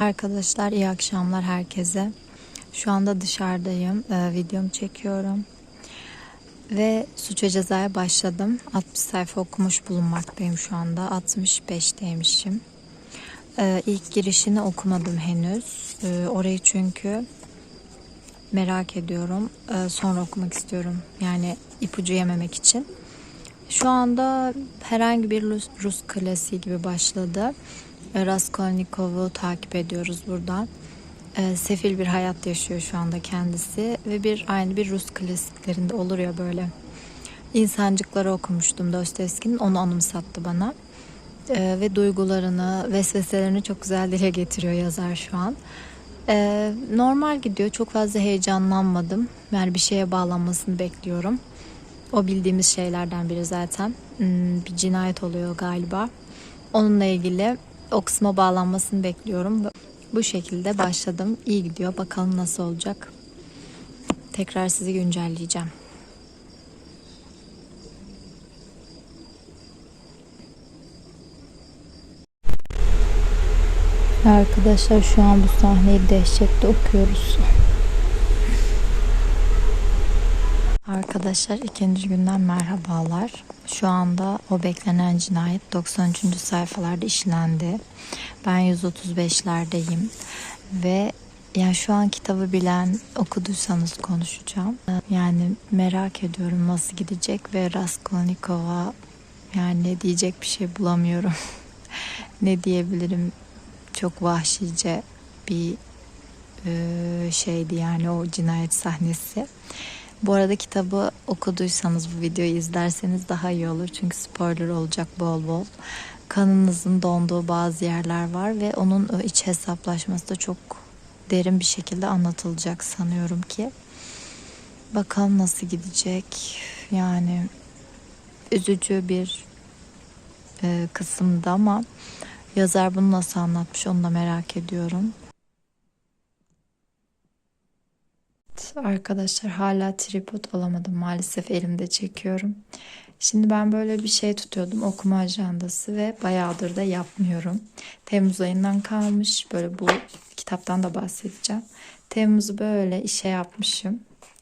Arkadaşlar iyi akşamlar herkese. Şu anda dışarıdayım. Ee, videomu çekiyorum. Ve suç ve cezaya başladım. 60 sayfa okumuş bulunmaktayım şu anda. 65'teymişim. Ee, ilk girişini okumadım henüz. Ee, orayı çünkü merak ediyorum. Ee, sonra okumak istiyorum. Yani ipucu yememek için. Şu anda herhangi bir Rus, Rus klasiği gibi başladı. E, Raskolnikov'u takip ediyoruz buradan. E, sefil bir hayat yaşıyor şu anda kendisi ve bir aynı bir Rus klasiklerinde olur ya böyle. İnsancıkları okumuştum Dostoyevski'nin onu anımsattı bana. E, ve duygularını, vesveselerini çok güzel dile getiriyor yazar şu an. E, normal gidiyor. Çok fazla heyecanlanmadım. Yani bir şeye bağlanmasını bekliyorum. O bildiğimiz şeylerden biri zaten. Hmm, bir cinayet oluyor galiba. Onunla ilgili o kısma bağlanmasını bekliyorum. Bu şekilde başladım. İyi gidiyor. Bakalım nasıl olacak. Tekrar sizi güncelleyeceğim. Arkadaşlar şu an bu sahneyi dehşetle okuyoruz. Arkadaşlar ikinci günden merhabalar. Şu anda o beklenen cinayet 93. sayfalarda işlendi. Ben 135'lerdeyim ve yani şu an kitabı bilen okuduysanız konuşacağım. Yani merak ediyorum nasıl gidecek ve Raskolnikov'a yani ne diyecek bir şey bulamıyorum. ne diyebilirim? Çok vahşice bir şeydi yani o cinayet sahnesi. Bu arada kitabı okuduysanız bu videoyu izlerseniz daha iyi olur. Çünkü spoiler olacak bol bol. Kanınızın donduğu bazı yerler var ve onun iç hesaplaşması da çok derin bir şekilde anlatılacak sanıyorum ki. Bakalım nasıl gidecek. Yani üzücü bir e, kısımda ama yazar bunu nasıl anlatmış onu da merak ediyorum. Arkadaşlar hala tripod alamadım maalesef elimde çekiyorum. Şimdi ben böyle bir şey tutuyordum okuma ajandası ve bayağıdır da yapmıyorum. Temmuz ayından kalmış böyle bu kitaptan da bahsedeceğim. Temmuz'u böyle işe yapmışım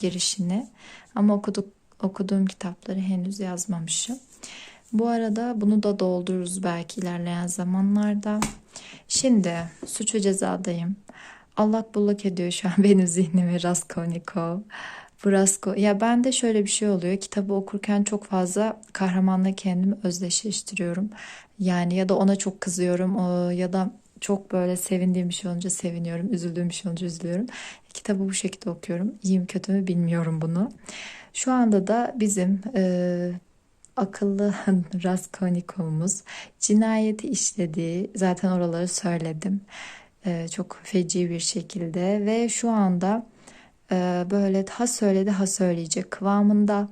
girişini ama okuduk, okuduğum kitapları henüz yazmamışım. Bu arada bunu da doldururuz belki ilerleyen zamanlarda. Şimdi suç ve cezadayım allak bullak ediyor şu an benim zihnimi Raskolnikov. Bu Rasko ya ben de şöyle bir şey oluyor. Kitabı okurken çok fazla kahramanla kendimi özdeşleştiriyorum. Yani ya da ona çok kızıyorum ya da çok böyle sevindiğim bir şey olunca seviniyorum, üzüldüğüm bir şey olunca üzülüyorum. Kitabı bu şekilde okuyorum. İyiyim kötü mü bilmiyorum bunu. Şu anda da bizim e, akıllı Raskolnikov'umuz cinayeti işlediği zaten oraları söyledim. E, çok feci bir şekilde ve şu anda e, böyle ha söyledi ha söyleyecek kıvamında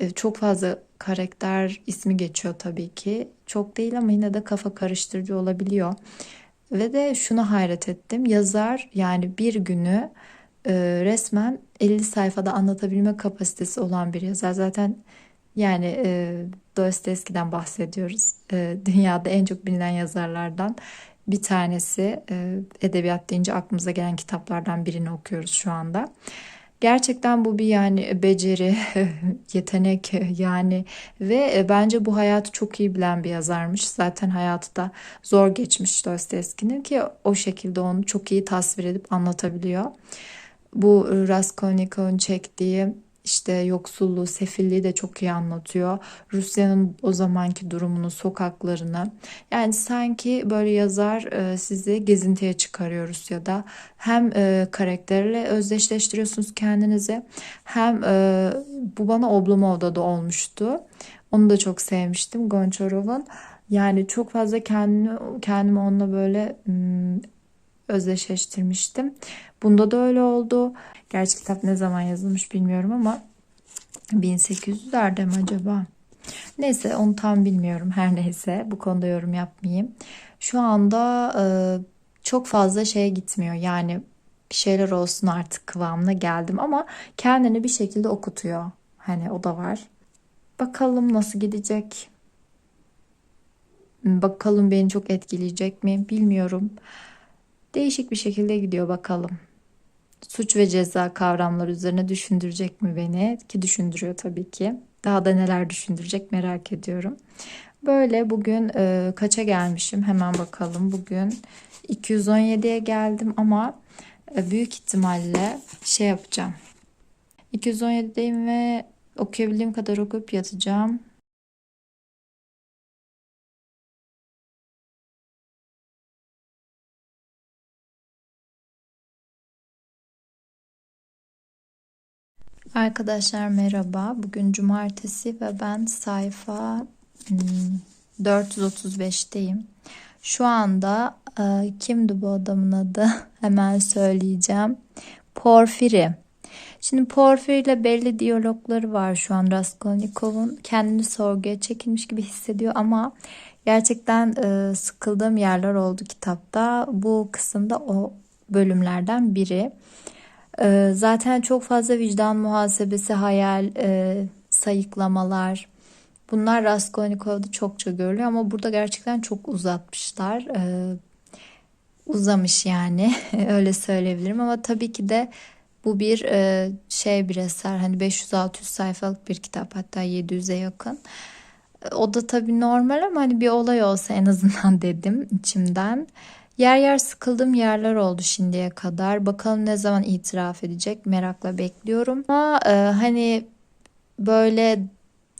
e, çok fazla karakter ismi geçiyor tabii ki. Çok değil ama yine de kafa karıştırıcı olabiliyor. Ve de şuna hayret ettim. Yazar yani bir günü resmen 50 sayfada anlatabilme kapasitesi olan bir yazar. Zaten yani e, Dostoyevski'den bahsediyoruz. Dünyada en çok bilinen yazarlardan bir tanesi e, edebiyat deyince aklımıza gelen kitaplardan birini okuyoruz şu anda. Gerçekten bu bir yani beceri, yetenek yani ve e, bence bu hayatı çok iyi bilen bir yazarmış. Zaten hayatı da zor geçmiş Dostoyevski'nin ki o şekilde onu çok iyi tasvir edip anlatabiliyor. Bu Raskolnikov'un çektiği işte yoksulluğu, sefilliği de çok iyi anlatıyor. Rusya'nın o zamanki durumunu, sokaklarını. Yani sanki böyle yazar e, sizi gezintiye çıkarıyor Rusya'da. Hem e, karakterle özdeşleştiriyorsunuz kendinizi hem e, bu bana Oblomov'da da olmuştu. Onu da çok sevmiştim Gonçarov'un. Yani çok fazla kendimi, kendimi onunla böyle özdeşleştirmiştim. Bunda da öyle oldu. Gerçi kitap ne zaman yazılmış bilmiyorum ama 1800'lerde mi acaba? Neyse onu tam bilmiyorum her neyse bu konuda yorum yapmayayım. Şu anda e, çok fazla şeye gitmiyor yani bir şeyler olsun artık kıvamına geldim ama kendini bir şekilde okutuyor. Hani o da var. Bakalım nasıl gidecek. Bakalım beni çok etkileyecek mi bilmiyorum. Değişik bir şekilde gidiyor bakalım. Suç ve ceza kavramları üzerine düşündürecek mi beni? Ki düşündürüyor tabii ki. Daha da neler düşündürecek merak ediyorum. Böyle bugün e, kaça gelmişim hemen bakalım. Bugün 217'ye geldim ama e, büyük ihtimalle şey yapacağım. 217'deyim ve okuyabildiğim kadar okuyup yatacağım. Arkadaşlar merhaba. Bugün cumartesi ve ben sayfa 435'teyim. Hmm, Şu anda e, kimdi bu adamın adı? Hemen söyleyeceğim. Porfiri. Şimdi Porfiri ile belli diyalogları var şu an Raskolnikov'un. Kendini sorguya çekilmiş gibi hissediyor ama gerçekten e, sıkıldığım yerler oldu kitapta. Bu kısımda o bölümlerden biri. Ee, zaten çok fazla vicdan muhasebesi, hayal, e, sayıklamalar bunlar Raskolnikov'da çokça görülüyor ama burada gerçekten çok uzatmışlar. Ee, uzamış yani öyle söyleyebilirim ama tabii ki de bu bir e, şey bir eser hani 500-600 sayfalık bir kitap hatta 700'e yakın. O da tabii normal ama hani bir olay olsa en azından dedim içimden. Yer yer sıkıldığım yerler oldu şimdiye kadar. Bakalım ne zaman itiraf edecek merakla bekliyorum. Ama e, hani böyle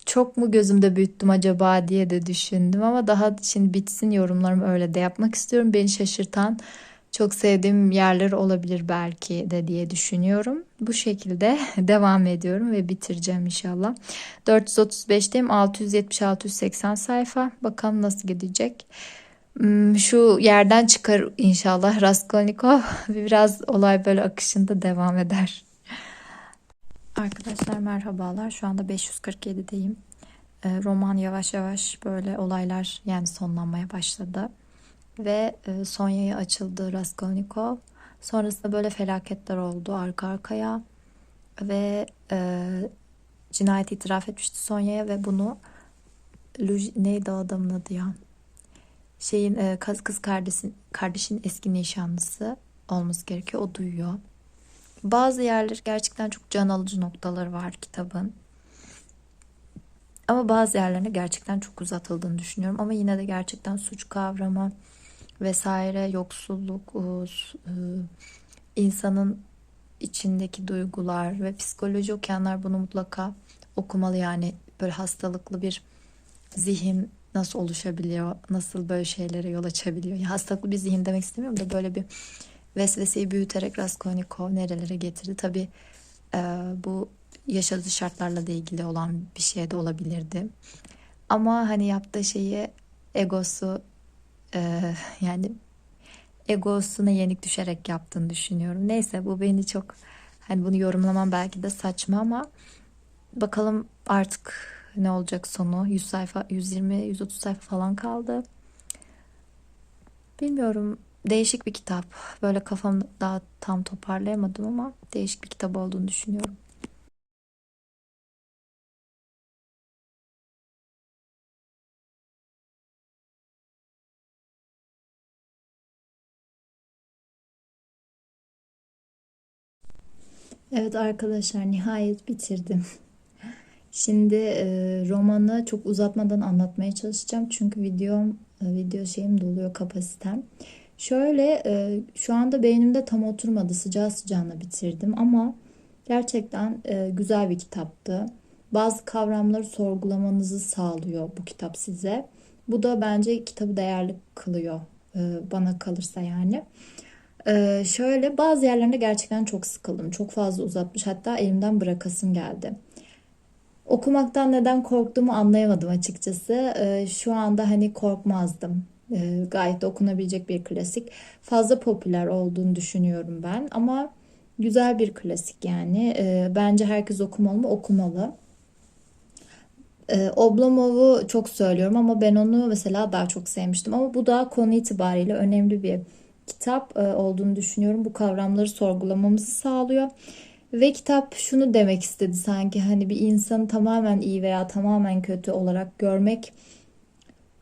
çok mu gözümde büyüttüm acaba diye de düşündüm ama daha şimdi bitsin yorumlarımı öyle de yapmak istiyorum. Beni şaşırtan çok sevdiğim yerler olabilir belki de diye düşünüyorum. Bu şekilde devam ediyorum ve bitireceğim inşallah. 435'teyim 670-680 sayfa. Bakalım nasıl gidecek. Hmm, şu yerden çıkar inşallah Raskolnikov. Biraz olay böyle akışında devam eder. Arkadaşlar merhabalar. Şu anda 547'deyim. Ee, roman yavaş yavaş böyle olaylar yani sonlanmaya başladı. Ve e, Sonya'ya açıldı Raskolnikov. Sonrasında böyle felaketler oldu arka arkaya. Ve e, cinayet itiraf etmişti Sonya'ya ve bunu neydi adamın adı ya? Şeyin e, kız kız kardeşin kardeşin eski nişanlısı olması gerekiyor. O duyuyor. Bazı yerler gerçekten çok can alıcı noktaları var kitabın. Ama bazı yerlerine gerçekten çok uzatıldığını düşünüyorum. Ama yine de gerçekten suç kavramı vesaire, yoksulluk, e, insanın içindeki duygular ve psikoloji okuyanlar bunu mutlaka okumalı. Yani böyle hastalıklı bir zihin nasıl oluşabiliyor, nasıl böyle şeylere yol açabiliyor. Ya hastalıklı bir zihin demek istemiyorum da böyle bir vesveseyi büyüterek Raskolnikov nerelere getirdi. Tabii e, bu yaşadığı şartlarla da ilgili olan bir şey de olabilirdi. Ama hani yaptığı şeyi egosu e, yani egosuna yenik düşerek yaptığını düşünüyorum. Neyse bu beni çok hani bunu yorumlamam belki de saçma ama bakalım artık ne olacak sonu 100 sayfa 120 130 sayfa falan kaldı. Bilmiyorum değişik bir kitap. Böyle kafamda daha tam toparlayamadım ama değişik bir kitap olduğunu düşünüyorum. Evet arkadaşlar nihayet bitirdim. Şimdi e, romanı çok uzatmadan anlatmaya çalışacağım. Çünkü videom, e, video şeyim doluyor kapasitem. Şöyle e, şu anda beynimde tam oturmadı. Sıcağı sıcağına bitirdim ama gerçekten e, güzel bir kitaptı. Bazı kavramları sorgulamanızı sağlıyor bu kitap size. Bu da bence kitabı değerli kılıyor. E, bana kalırsa yani. E, şöyle bazı yerlerinde gerçekten çok sıkıldım. Çok fazla uzatmış. Hatta elimden bırakasım geldi. Okumaktan neden korktuğumu anlayamadım açıkçası. Ee, şu anda hani korkmazdım. Ee, gayet okunabilecek bir klasik. Fazla popüler olduğunu düşünüyorum ben ama güzel bir klasik yani. Ee, bence herkes okumalı mı? Okumalı. Oblomov'u çok söylüyorum ama ben onu mesela daha çok sevmiştim. Ama bu da konu itibariyle önemli bir kitap olduğunu düşünüyorum. Bu kavramları sorgulamamızı sağlıyor. Ve kitap şunu demek istedi sanki hani bir insanı tamamen iyi veya tamamen kötü olarak görmek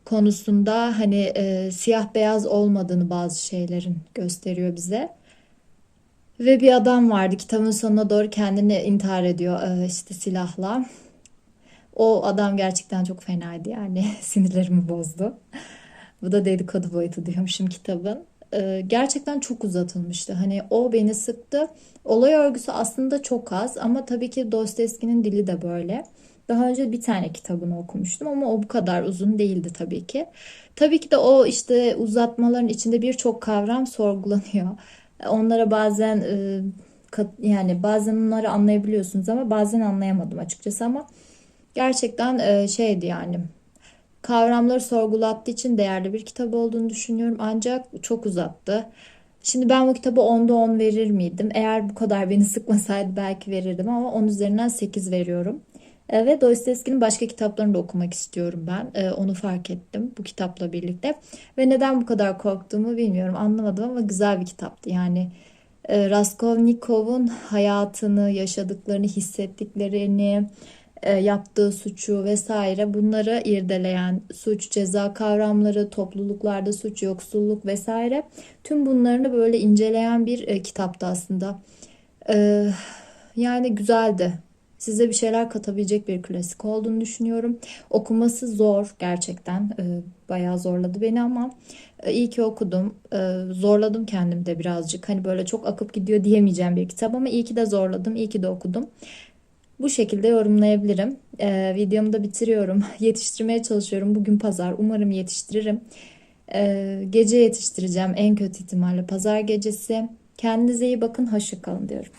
konusunda hani e, siyah beyaz olmadığını bazı şeylerin gösteriyor bize. Ve bir adam vardı kitabın sonuna doğru kendini intihar ediyor e, işte silahla. O adam gerçekten çok fenaydı yani sinirlerimi bozdu. Bu da dedikodu boyutu diyormuşum kitabın. Ee, gerçekten çok uzatılmıştı. Hani o beni sıktı. Olay örgüsü aslında çok az ama tabii ki Dostoyevski'nin dili de böyle. Daha önce bir tane kitabını okumuştum ama o bu kadar uzun değildi tabii ki. Tabii ki de o işte uzatmaların içinde birçok kavram sorgulanıyor. Onlara bazen e, yani bazen onları anlayabiliyorsunuz ama bazen anlayamadım açıkçası ama gerçekten e, şeydi yani kavramları sorgulattığı için değerli bir kitap olduğunu düşünüyorum. Ancak çok uzattı. Şimdi ben bu kitabı 10'da 10 verir miydim? Eğer bu kadar beni sıkmasaydı belki verirdim ama 10 üzerinden 8 veriyorum. E, Ve Dostoyevski'nin başka kitaplarını da okumak istiyorum ben. E, Onu fark ettim bu kitapla birlikte. Ve neden bu kadar korktuğumu bilmiyorum, anlamadım ama güzel bir kitaptı. Yani e, Raskolnikov'un hayatını, yaşadıklarını, hissettiklerini, yaptığı suçu vesaire bunları irdeleyen suç, ceza kavramları, topluluklarda suç, yoksulluk vesaire tüm bunlarını böyle inceleyen bir e, kitaptı aslında. E, yani güzeldi. Size bir şeyler katabilecek bir klasik olduğunu düşünüyorum. Okuması zor gerçekten. E, bayağı zorladı beni ama e, iyi ki okudum. E, zorladım kendimi de birazcık. Hani böyle çok akıp gidiyor diyemeyeceğim bir kitap ama iyi ki de zorladım, iyi ki de okudum. Bu şekilde yorumlayabilirim. Ee, videomu da bitiriyorum. Yetiştirmeye çalışıyorum. Bugün pazar. Umarım yetiştiririm. Ee, gece yetiştireceğim en kötü ihtimalle pazar gecesi. Kendinize iyi bakın. Hoşça kalın diyorum.